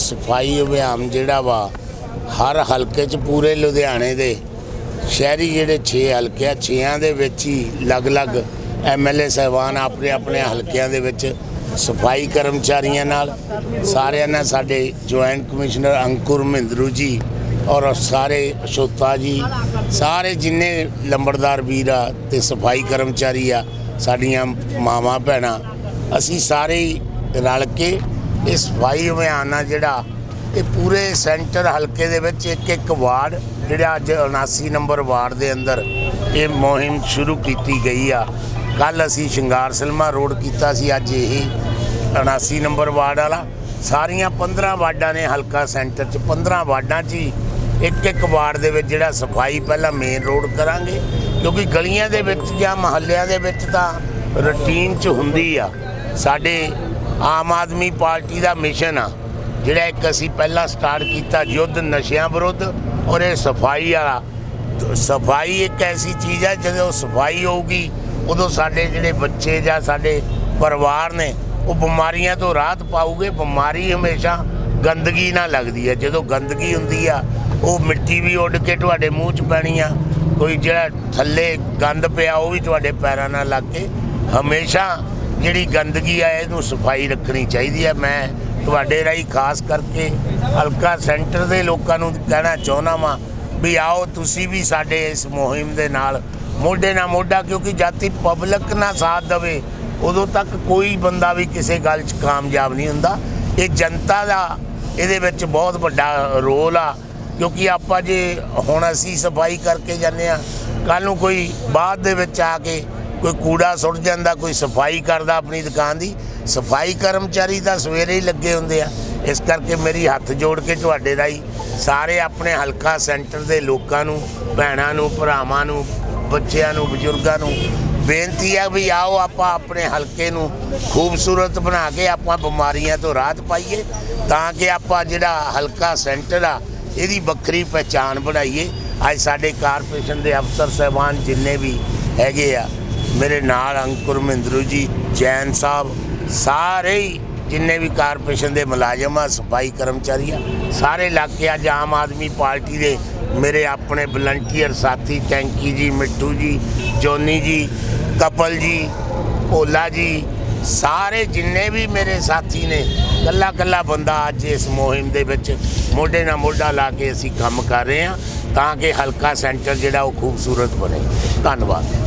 ਸਫ਼ਾਈ ਅਭਿਆਨ ਜਿਹੜਾ ਵਾ, ਹਰ ਹਲਕੇ 'ਚ ਪੂਰੇ ਲੁਧਿਆਣੇ ਦੇ, ਸ਼ਹਿਰੀ ਜਿਹੜੇ 6 ਹਲਕੇ ਆ 6ਾਂ ਦੇ ਵਿੱਚ ਹੀ ਅਲੱਗ-ਅਲੱਗ ਐਮਐਲਏ ਸਹਿਬਾਨ ਆਪਣੇ ਆਪਣੇ ਹਲਕਿਆਂ ਦੇ ਵਿੱਚ ਸਫ਼ਾਈ ਕਰਮਚਾਰੀਆਂ ਨਾਲ, ਸਾਰਿਆਂ ਨਾਲ ਸਾਡੇ ਜੁਆਇੰਟ ਕਮਿਸ਼ਨਰ ਅੰਕੁਰ ਮਹਿੰਦਰੂ ਜੀ ਔਰ ਸਾਰੇ ਅਸ਼ੋਤਾ ਜੀ, ਸਾਰੇ ਜਿੰਨੇ ਲੰਬੜਦਾਰ ਵੀਰ ਆ ਤੇ ਸਫ਼ਾਈ ਕਰਮਚਾਰੀ ਆ, ਸਾਡੀਆਂ ਮਾਵਾਂ ਭੈਣਾਂ ਅਸੀਂ ਸਾਰੇ ਹੀ ਰਲ ਕੇ ਇਹ ਸਫ਼ਾਈ ਅਭਿਆਨ ਆ ਜਿਹੜਾ ਇਹ ਪੂਰੇ ਸੈਂਟਰ ਹਲਕੇ ਦੇ ਵਿੱਚ ਇੱਕ ਇੱਕ ਵਾਰਡ ਜਿਹੜਾ ਅੱਜ 79 ਨੰਬਰ ਵਾਰਡ ਦੇ ਅੰਦਰ ਇਹ ਮੁਹਿੰਮ ਸ਼ੁਰੂ ਕੀਤੀ ਗਈ ਆ। ਕੱਲ ਅਸੀਂ ਸ਼ਿੰਗਾਰ ਸਿਲਮਾ ਰੋਡ ਕੀਤਾ ਸੀ, ਅੱਜ ਇਹ 79 ਨੰਬਰ ਵਾਰਡ ਵਾਲਾ। ਸਾਰੀਆਂ 15 ਵਾਰਡਾਂ ਨੇ ਹਲਕਾ ਸੈਂਟਰ 'ਚ 15 ਵਾਰਡਾਂ 'ਚ ਹੀ ਇੱਕ ਇੱਕ ਵਾਰਡ ਦੇ ਵਿੱਚ ਜਿਹੜਾ ਸਫ਼ਾਈ ਪਹਿਲਾਂ ਮੇਨ ਰੋਡ ਕਰਾਂਗੇ, ਕਿਉਂਕਿ ਗਲੀਆਂ ਦੇ ਵਿੱਚ ਜਾਂ ਮਹੱਲਿਆਂ ਦੇ ਵਿੱਚ ਤਾਂ ਰੂਟੀਨ 'ਚ ਹੁੰਦੀ ਆ। ਸਾਡੇ ਆਮ ਆਦਮੀ ਪਾਰਟੀ ਦਾ ਮਿਸ਼ਨ ਆ, ਜਿਹੜਾ ਇੱਕ ਅਸੀਂ ਪਹਿਲਾਂ ਸਟਾਰਟ ਕੀਤਾ ਯੁੱਧ ਨਸ਼ਿਆਂ ਵਿਰੁੱਧ ਔਰ ਇਹ ਸਫ਼ਾਈ ਵਾਲਾ। ਸਫ਼ਾਈ ਇੱਕ ਐਸੀ ਚੀਜ਼ ਹੈ ਜਦੋਂ ਸਫ਼ਾਈ ਹੋਊਗੀ, ਉਦੋਂ ਸਾਡੇ ਜਿਹੜੇ ਬੱਚੇ ਜਾਂ ਸਾਡੇ ਪਰਿਵਾਰ ਨੇ, ਉਹ ਬਿਮਾਰੀਆਂ ਤੋਂ ਰਾਹਤ ਪਾਉਗੇ ਬਿਮਾਰੀ ਹਮੇਸ਼ਾ ਗੰਦਗੀ ਨਾਲ ਲੱਗਦੀ ਹੈ ਜਦੋਂ ਗੰਦਗੀ ਹੁੰਦੀ ਆ, ਉਹ ਮਿੱਟੀ ਵੀ ਉੱਡ ਕੇ ਤੁਹਾਡੇ ਮੂੰਹ 'ਚ ਪੈਣੀ ਆ। ਕੋਈ ਜਿਹੜਾ ਥੱਲੇ ਗੰਦ ਪਿਆ, ਉਹ ਵੀ ਤੁਹਾਡੇ ਪੈਰਾਂ ਨਾਲ ਲੱਗ ਕੇ। ਹਮੇਸ਼ਾ ਜਿਹੜੀ ਗੰਦਗੀ ਆ, ਇਹਨੂੰ ਸਫ਼ਾਈ ਰੱਖਣੀ ਚਾਹੀਦੀ ਹੈ ਮੈਂ ਤੁਹਾਡੇ ਰਾਹੀਂ ਖਾਸ ਕਰਕੇ ਹਲਕਾ ਸੈਂਟਰ ਦੇ ਲੋਕਾਂ ਨੂੰ ਕਹਿਣਾ ਚਾਹੁੰਦਾ ਵਾਂ ਵੀ ਆਓ, ਤੁਸੀਂ ਵੀ ਸਾਡੇ ਇਸ ਮੁਹਿੰਮ ਦੇ ਨਾਲ ਮੋਢੇ ਨਾਲ ਮੋਢਾ, ਕਿਉਂਕਿ ਜਾਤੀ ਪਬਲਿਕ ਨਾ ਸਾਥ ਦੇਵੇ, ਉਦੋਂ ਤੱਕ ਕੋਈ ਬੰਦਾ ਵੀ ਕਿਸੇ ਗੱਲ 'ਚ ਕਾਮਯਾਬ ਨਹੀਂ ਹੁੰਦਾ। ਇਹ ਜਨਤਾ ਦਾ ਇਹਦੇ ਵਿੱਚ ਬਹੁਤ ਵੱਡਾ ਰੋਲ ਆ, ਕਿਉਂਕਿ ਆਪਾਂ ਜੇ ਹੁਣ ਅਸੀਂ ਸਫ਼ਾਈ ਕਰਕੇ ਜਾਂਦੇ ਆ ਕੱਲ ਨੂੰ ਕੋਈ ਬਾਅਦ ਦੇ ਵਿੱਚ ਆ ਕੇ ਕੋਈ ਕੂੜਾ ਸੁੱਟ ਜਾਂਦਾ, ਕੋਈ ਸਫ਼ਾਈ ਕਰਦਾ ਆਪਣੀ ਦੁਕਾਨ ਦੀ, ਸਫ਼ਾਈ ਕਰਮਚਾਰੀ ਤਾਂ ਸਵੇਰੇ ਹੀ ਲੱਗੇ ਹੁੰਦੇ ਆ। ਇਸ ਕਰਕੇ ਮੇਰੀ ਹੱਥ ਜੋੜ ਕੇ ਤੁਹਾਡੇ ਰਾਹੀਂ ਸਾਰੇ ਆਪਣੇ ਹਲਕਾ ਸੈਂਟਰ ਦੇ ਲੋਕਾਂ ਨੂੰ, ਭੈਣਾਂ ਨੂੰ, ਭਰਾਵਾਂ ਨੂੰ, ਬੱਚਿਆਂ ਨੂੰ, ਬਜ਼ੁਰਗਾਂ ਨੂੰ ਬੇਨਤੀ ਹੈ ਵੀ ਆਓ ਆਪਾਂ ਆਪਣੇ ਹਲਕੇ ਨੂੰ ਖੂਬਸੂਰਤ ਬਣਾ ਕੇ ਆਪਾਂ ਬਿਮਾਰੀਆਂ ਤੋਂ ਰਾਹਤ ਪਾਈਏ, ਤਾਂ ਕਿ ਆਪਾਂ ਜਿਹੜਾ ਹਲਕਾ ਸੈਂਟਰ ਆ, ਇਹਦੀ ਵੱਖਰੀ ਪਹਿਚਾਣ ਬਣਾਈਏ। ਅੱਜ ਸਾਡੇ ਕਾਰਪੋਰੇਸ਼ਨ ਦੇ ਅਫਸਰ, ਸਹਿਬਾਨ ਜਿੰਨੇ ਵੀ ਹੈਗੇ ਆ ਮੇਰੇ ਨਾਲ ਅੰਕੁਰ ਮਹਿੰਦਰੂ ਜੀ, ਜੈਨ ਸਾਹਿਬ, ਸਾਰੇ ਹੀ ਜਿੰਨੇ ਵੀ ਕਾਰਪੋਰੇਸ਼ਨ ਦੇ ਮੁਲਾਜ਼ਮ ਆ, ਸਫ਼ਾਈ ਕਰਮਚਾਰੀ ਆ, ਸਾਰੇ ਇਲਾਕੇ ਅੱਜ ਆਮ ਆਦਮੀ ਪਾਰਟੀ ਦੇ ਮੇਰੇ ਆਪਣੇ ਵਲੰਟੀਅਰ ਸਾਥੀ ਟੈਂਕੀ ਜੀ, ਮਿੱਠੂ ਜੀ, ਜੋਨੀ ਜੀ, ਕਪਲ ਜੀ, ਭੋਲਾ ਜੀ, ਸਾਰੇ ਜਿੰਨੇ ਵੀ ਮੇਰੇ ਸਾਥੀ ਨੇ ਕੱਲਾ ਕੱਲਾ ਬੰਦਾ ਅੱਜ ਇਸ ਮੁਹਿੰਮ ਦੇ ਵਿੱਚ ਮੋਢੇ ਨਾਲ ਮੋਢਾ ਲਾ ਕੇ ਅਸੀਂ ਕੰਮ ਕਰ ਰਹੇ ਹਾਂ ਤਾਂ ਕਿ ਹਲਕਾ ਸੈਂਟਰ ਜਿਹੜਾ ਉਹ ਖੂਬਸੂਰਤ ਬਣੇ। ਧੰਨਵਾਦ।